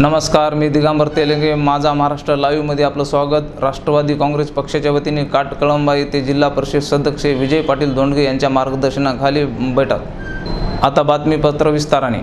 नमस्कार मी दिगंबर तेलंगे. माझा महाराष्ट्र लाईव्हमध्ये आपलं स्वागत. राष्ट्रवादी काँग्रेस पक्षाच्या वतीने काटकळंबा येथे जिल्हा परिषद सदस्य विजय पाटील दोंडगे यांच्या मार्गदर्शनाखाली बैठक. आता बातमीपत्र विस्ताराने.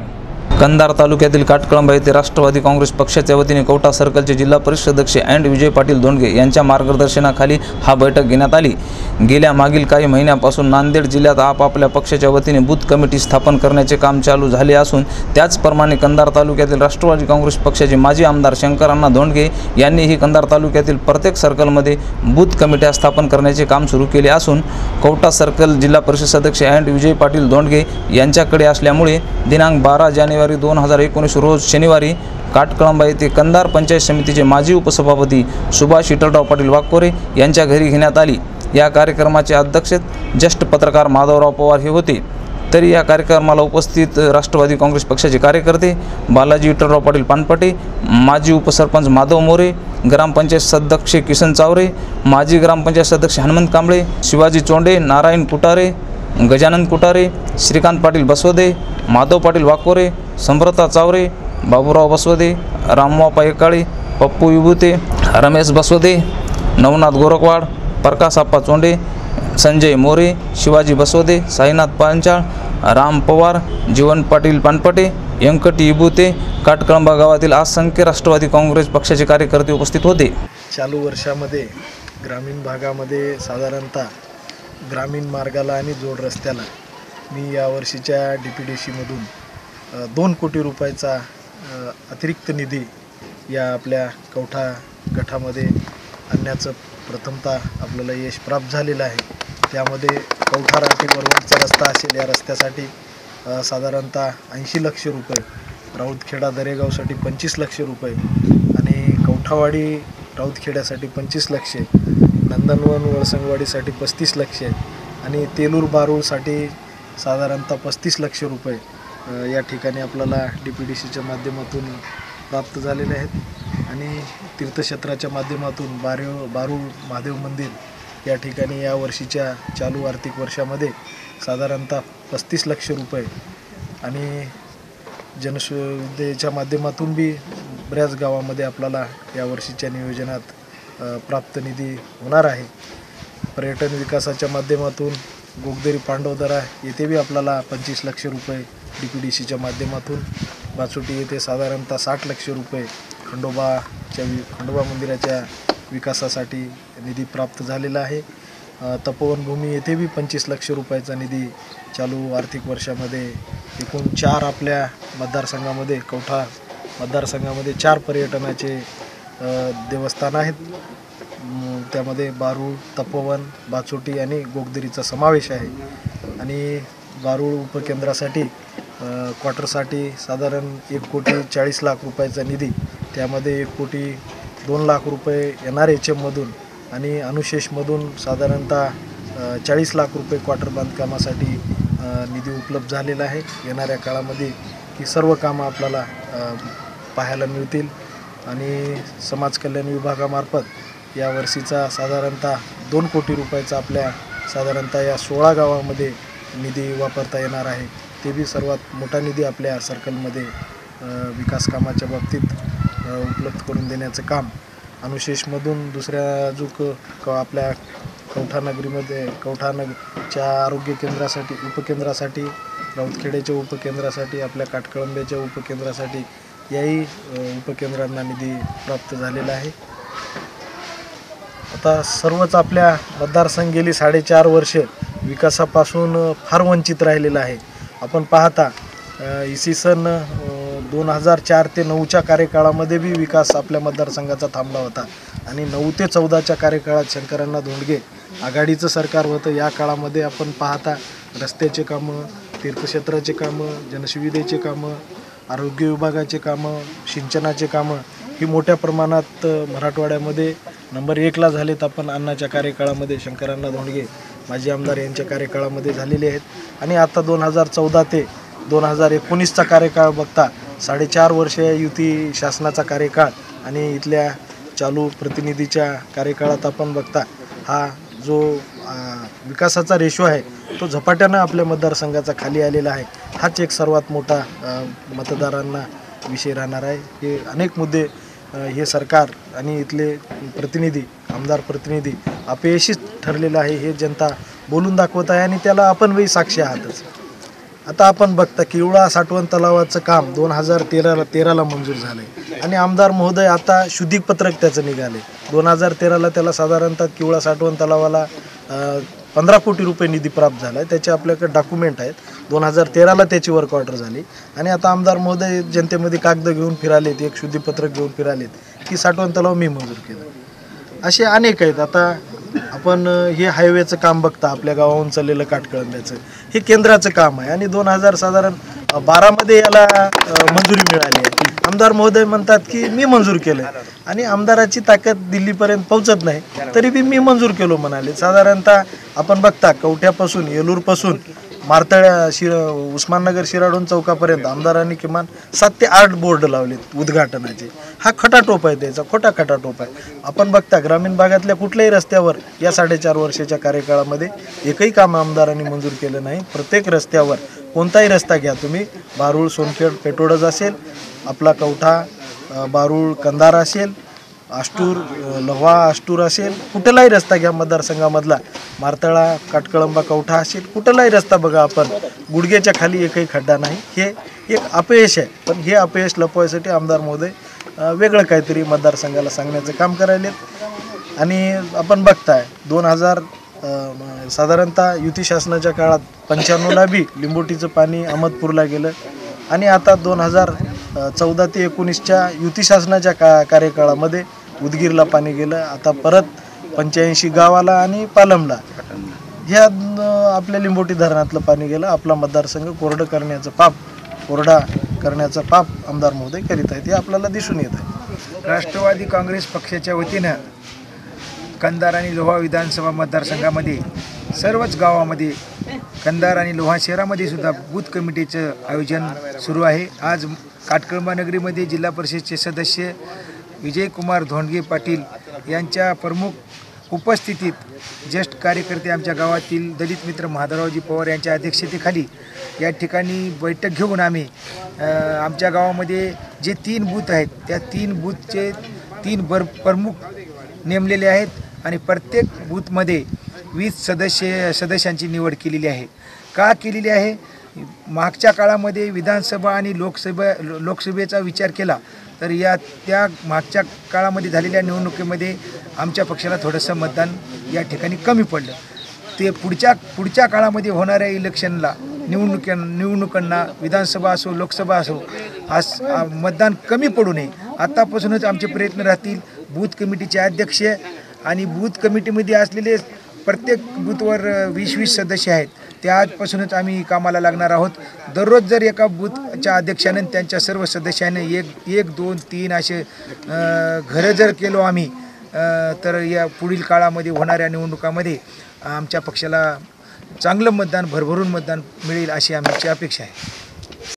कंधार तालुक्यातील काटकळंबा येथे राष्ट्रवादी काँग्रेस पक्षाच्या वतीने कोटा सर्कलचे जिल्हा परिषद सदस्य अँड विजय पाटील दोंडगे यांच्या मार्गदर्शनाखाली हा बैठक घेण्यात आली. गेल्या मागील काही महिन्यापासून नांदेड जिल्ह्यात आपापल्या पक्षाच्या वतीने बूथ कमिटी स्थापन करण्याचे काम चालू झाले असून त्याचप्रमाणे कंधार तालुक्यातील राष्ट्रवादी काँग्रेस पक्षाचे माजी आमदार शंकरांना धोंडगे यांनीही कंधार तालुक्यातील प्रत्येक सर्कलमध्ये बूथ कमिट्या स्थापन करण्याचे काम सुरू केले असून कवटा सर्कल जिल्हा परिषद सदस्य अँड विजय पाटील धोंडगे यांच्याकडे असल्यामुळे दिनांक बारा जानेवारी दोन हजार एकोणीस रोज शनिवारी काटकळंबा येथे कंधार पंचायत समितीचे माजी उपसभापती सुभाष विठ्ठलराव पाटील वाकोरे यांच्या घरी घेण्यात आली. या कार्यक्रमाचे अध्यक्ष ज्येष्ठ पत्रकार माधवराव पवार हे होते. तरी या कार्यक्रमाला उपस्थित राष्ट्रवादी काँग्रेस पक्षाचे कार्यकर्ते बालाजी विठ्ठलराव पाटील पानपटे माजी उपसरपंच माधव मोरे ग्रामपंचायत सदस्य किसन चावरे माजी ग्रामपंचायत सदस्य हनुमंत कांबळे शिवाजी चोंडे नारायण कुटारे गजानन कुटारे श्रीकांत पाटील बसवदे माधव पाटील वाकोरे सम्रता चावरे बाबूराव बसवदे रामवापा एकाळे पप्पू विभूते रमेश बसवदे नवनाथ गोरखवाड प्रकाश आप्पा चोंडे संजय मोरे शिवाजी बसवदे साईनाथ पांचाळ राम पवार जीवन पाटील पानपटे व्यंकटी इबुते काटकळंबा गावातील असंख्य राष्ट्रवादी काँग्रेस पक्षाचे कार्यकर्ते उपस्थित होते. चालू वर्षामध्ये ग्रामीण भागामध्ये साधारणतः ग्रामीण मार्गाला आणि जोड रस्त्याला मी यावर्षीच्या डी पी डी सीमधून दोन कोटी रुपयाचा अतिरिक्त निधी या आपल्या कवठा गटामध्ये आणण्याचं प्रथमतः आपल्याला यश प्राप्त झालेलं आहे. त्यामध्ये कवठा ते वरवडचा रस्ता असेल या रस्त्यासाठी साधारणतः ऐंशी लक्ष रुपये राऊतखेडा दरेगावसाठी पंचवीस लक्ष रुपये आणि कवठावाडी राऊतखेड्यासाठी पंचवीस लक्ष नंदनवन वळसंगवाडीसाठी पस्तीस लक्ष आणि तेलूर बारूळसाठी साधारणतः पस्तीस लक्ष रुपये या ठिकाणी आपल्याला डी पी डी सीच्या माध्यमातून प्राप्त झालेले आहेत. आणि तीर्थक्षेत्राच्या माध्यमातून बारेव बारूळ महादेव मंदिर या ठिकाणी या वर्षीच्या चालू आर्थिक वर्षामध्ये साधारणतः पस्तीस लक्ष रुपये आणि जनसुविधेच्या माध्यमातून बी बऱ्याच गावामध्ये आपल्याला या वर्षीच्या नियोजनात प्राप्त निधी होणार आहे. पर्यटन विकासाच्या माध्यमातून गोगदरी पांडवदरा येथे बी आपल्याला पंचवीस लक्ष रुपये डी पी डी सीच्या माध्यमातून बाचोटी येथे साधारणतः साठ लक्ष रुपये खंडोबाच्या वि खंडोबा मंदिराच्या विकासासाठी निधी प्राप्त झालेला आहे. तपोवनभूमी येथे बी पंचवीस लक्ष रुपयाचा निधी चालू आर्थिक वर्षामध्ये एकूण चार आपल्या मतदारसंघामध्ये कवठा मतदारसंघामध्ये चार पर्यटनाचे देवस्थान आहेत. त्यामध्ये बारूळ तपोवन बाचोटी आणि गोगदरीचा समावेश आहे. आणि बारूळ उपकेंद्रासाठी क्वार्टरसाठी साधारण एक कोटी चाळीस लाख रुपयाचा निधी त्यामध्ये एक कोटी दोन लाख रुपये एन आर एच एममधून आणि अनुशेषमधून साधारणतः चाळीस लाख रुपये क्वार्टर बांधकामासाठी निधी उपलब्ध झालेला आहे. येणाऱ्या काळामध्ये ही सर्व कामं आपल्याला पाहायला मिळतील. आणि समाज कल्याण विभागामार्फत या वर्षीचा साधारणतः दोन कोटी रुपयाचा आपल्या साधारणतः या सोळा गावामध्ये निधी वापरता येणार आहे. ते बी सर्वात मोठा निधी आपल्या सर्कलमध्ये विकास कामाच्या बाबतीत उपलब्ध करून देण्याचं काम. अनुशेषमधून दुसऱ्या अजूक क आपल्या कवठानगरीमध्ये कवठानगरच्या आरोग्य केंद्रासाठी उपकेंद्रासाठी राऊतखेड्याच्या उपकेंद्रासाठी आपल्या काटकळंब्याच्या उपकेंद्रासाठी याही उपकेंद्रांना निधी प्राप्त झालेला आहे. आता सर्वच आपल्या मतदारसंघ गेली साडेचार वर्ष विकासापासून फार वंचित राहिलेलं आहे. आपण पाहता इसी इसवी सन दोन हजार चार ते नऊच्या कार्यकाळामध्ये बी विकास आपल्या मतदारसंघाचा थांबला होता. आणि नऊ ते चौदाच्या कार्यकाळात शंकरांना धोंडगे आघाडीचं सरकार होतं. या काळामध्ये आपण पाहता रस्त्याचे कामं तीर्थक्षेत्राचे कामं जनसुविधेचे कामं आरोग्य विभागाचे कामं सिंचनाचे कामं ही मोठ्या प्रमाणात मराठवाड्यामध्ये नंबर एकला झालेत आपण अण्णाच्या कार्यकाळामध्ये शंकरांना धोंडगे. माजी आमदार यांच्या कार्यकाळामध्ये झालेले आहेत. आणि आता दोन हजार चौदा ते दोन हजार एकोणीसचा कार्यकाळ बघता साडेचार वर्ष युती शासनाचा कार्यकाळ आणि इथल्या चालू प्रतिनिधीच्या कार्यकाळात आपण बघता हा जो विकासाचा रेशो आहे तो झपाट्यानं आपल्या मतदारसंघाचा खाली आलेला आहे. हाच एक सर्वात मोठा मतदारांना विषय राहणार आहे. हे अनेक मुद्दे हे सरकार आणि इथले प्रतिनिधी आमदार प्रतिनिधी अपयशीच ठरलेलं आहे हे जनता बोलून दाखवत आहे आणि त्याला आपण वेळी साक्षी आहातच. आता आपण बघता किवळा साठवण तलावाचं काम दोन हजार तेराला तेराला मंजूर झालं आहे आणि आमदार महोदय आता शुद्धीपत्रक त्याचं निघाले दोन हजार तेराला त्याला साधारणतः किवळा साठवण तलावाला पंधरा कोटी रुपये निधी प्राप्त झाला आहे त्याचे आपल्याकडे डॉक्युमेंट आहेत. दोन हजार तेराला त्याची वर्क ऑर्डर झाली. आणि आता आमदार महोदय जनतेमध्ये कागद घेऊन फिरालेत एक शुद्धीपत्रक घेऊन फिरालेत. की साठवण तलाव मी मंजूर केलं. असे अनेक आहेत. आता आपण हे हायवेचं काम बघता आपल्या गावाहून चाललेलं काटकळंब्याचं. हे केंद्राचं काम आहे आणि दोन हजार साधारण बारामध्ये याला मंजुरी मिळाली आहे. आमदार महोदय म्हणतात की मी मंजूर केलं आणि आमदाराची ताकद दिल्लीपर्यंत पोहोचत नाही. तरी बी मी मंजूर केलो म्हणाले. साधारणतः आपण बघता कवठ्यापासून येलूरपासून मारतळ्या शिर उस्माननगर शिराडून चौकापर्यंत आमदारांनी किमान सात ते आठ बोर्ड लावलेत उद्घाटनाचे. हा खटाटोप आहे त्याचा खोटा खटाटोप आहे. आपण बघता ग्रामीण भागातल्या कुठल्याही रस्त्यावर या साडेचार वर्षाच्या कार्यकाळामध्ये एकही काम आमदारांनी मंजूर केलं नाही. प्रत्येक रस्त्यावर कोणताही रस्ता घ्या तुम्ही. बारूळ सोनखेड पेटोडज असेल आपला कवठा बारूळ कंदार असेल आष्टूर लव्हा आष्टूर असेल कुठलाही रस्ता घ्या. मतदारसंघामधला मारतळा काटकळंबा कवठा असेल कुठलाही रस्ता बघा आपण. गुडघ्याच्या खाली एकही खड्डा नाही. हे एक अपयश आहे. पण हे अपयश लपवायसाठी आमदार महोदय वेगळं काहीतरी मतदारसंघाला सांगण्याचं काम करायलेत. आणि आपण बघताय दोन हजार साधारणतः युती शासनाच्या काळात पंच्याण्णवला बी लिंबोटीचं पाणी अहमदपूरला गेलं. आणि आता दोन हजार चौदा ते एकोणीसच्या युती शासनाच्या का कार्यकाळामध्ये उदगीरला पाणी गेलं. आता परत पंच्याऐंशी गावाला आणि पालमला. ह्या आपल्या लिंबोटी धरणातलं पाणी गेलं. आपला मतदारसंघ कोरडं करण्याचं पाप कोरडा करण्याचं पाप आमदार महोदय करीत आहेत. हे आपल्याला दिसून येत आहे. राष्ट्रवादी काँग्रेस पक्षाच्या वतीनं कंदार आणि लोहा विधानसभा मतदारसंघामध्ये सर्वच गावामध्ये कंधार आणि लोहा शहरामध्ये सुद्धा बूथ कमिटीचं आयोजन सुरू आहे. आज काटकळंबा नगरीमध्ये जिल्हा परिषदचे सदस्य विजयकुमार धोंडगे पाटील यांच्या प्रमुख उपस्थितीत ज्येष्ठ कार्यकर्ते आमच्या गावातील दलित मित्र महादेवरावजी पवार यांच्या अध्यक्षतेखाली या ठिकाणी बैठक घेऊन आम्ही आमच्या गावामध्ये जे तीन बूथ आहेत त्या तीन बूथचे तीन बर प्रमुख नेमलेले आहेत आणि प्रत्येक बूथमध्ये वीस सदस्य सदस्यांची निवड केलेली आहे. का केलेली आहे? मागच्या काळामध्ये विधानसभा आणि लोकसभा लो- लोकसभेचा विचार केला तर या त्या मागच्या काळामध्ये झालेल्या निवडणुकीमध्ये आमच्या पक्षाला थोडंसं मतदान या ठिकाणी कमी पडलं. ते पुढच्या पुढच्या काळामध्ये होणाऱ्या इलेक्शनला निवडणुक निवडणुकांना विधानसभा असो लोकसभा असो आज मतदान कमी पडू नये. आत्तापासूनच आमचे प्रयत्न राहतील. बूथ कमिटीचे अध्यक्ष आणि बूथ कमिटीमध्ये असलेले प्रत्येक बूथवर वीस वीस सदस्य आहेत. ते आजपासूनच आम्ही कामाला लागणार आहोत. दररोज जर एका बूथच्या अध्यक्षाने त्यांच्या सर्व सदस्याने एक एक दोन तीन असे घरं जर केलो आम्ही तर या पुढील काळामध्ये होणाऱ्या निवडणुकामध्ये आमच्या पक्षाला चांगलं मतदान भरभरून मतदान मिळेल अशी आमची अपेक्षा आहे.